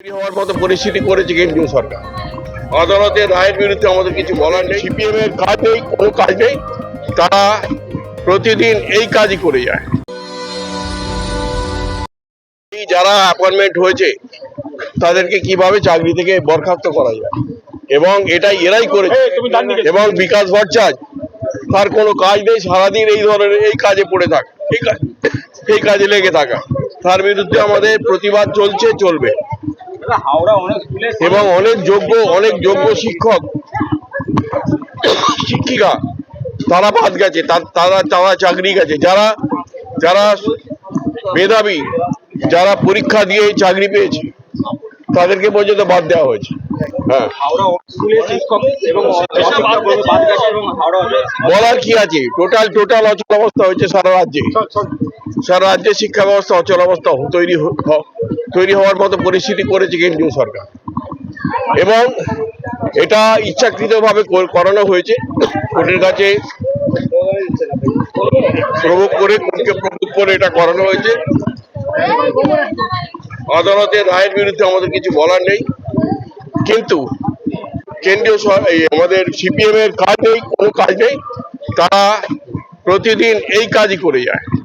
হওয়ার মতো পরিস্থিতি করেছে কেন্দ্রীয় সরকার। আদালতের রায়ের বিরুদ্ধে আমাদের কিছু বলার নেই। সিপিএম এর কাজ নেই কোনো কাজ নেই। তারা প্রতিদিন এই কাজই করে যায়। যারা অ্যাপয়েন্টমেন্ট হয়েছে তাদেরকে কীভাবে চাকরি থেকে বরখাস্ত করা যায়? এবং এটা এরাই করেছে। এবং বিকাশ ভট্টাচার্য তার কোনো কাজ নেই সারাদিন এই ধরনের এই কাজে পড়ে থাকা। এই কাজ এই কাজে লেগে থাকা। তার বিরুদ্ধে আমাদের প্রতিবাদ চলছে চলবে। এবং অনেক যোগ্য অনেক যোগ্য শিক্ষক। শিক্ষিকা। তারা বাদ গেছে তারা তারা চাকরি গেছে। যারা যারা মেধাবী যারা পরীক্ষা দিয়ে চাকরি পেয়েছে তাদেরকে পর্যন্ত বাদ দেওয়া হয়েছে। হ্যাঁ। হাওড়া স্কুলে শিক্ষক এবং অশিক্ষক বাদ গেছে। এবং হাওড়া বলার কি আছে? টোটাল টোটাল অচল অবস্থা হয়েছে সারা রাজ্যে। সারা রাজ্যে শিক্ষা ব্যবস্থা অচল অবস্থা তৈরি তৈরি হওয়ার মতো পরিস্থিতি করেছে কেন্দ্রীয় সরকার। এবং এটা ইচ্ছাকৃতভাবে কর- করানো হয়েছে। কোর্টের কাছে প্রভোগ করে, কোর্টকে প্রভোগ করে এটা করানো হয়েছে। আদালতের রায়ের বিরুদ্ধে আমাদের কিছু বলার নেই। কিন্তু কেন্দ্রীয় আমাদের সিপিএম এর কাজ নেই, কোনো কাজ নেই। তারা প্রতিদিন এই কাজই করে যায়।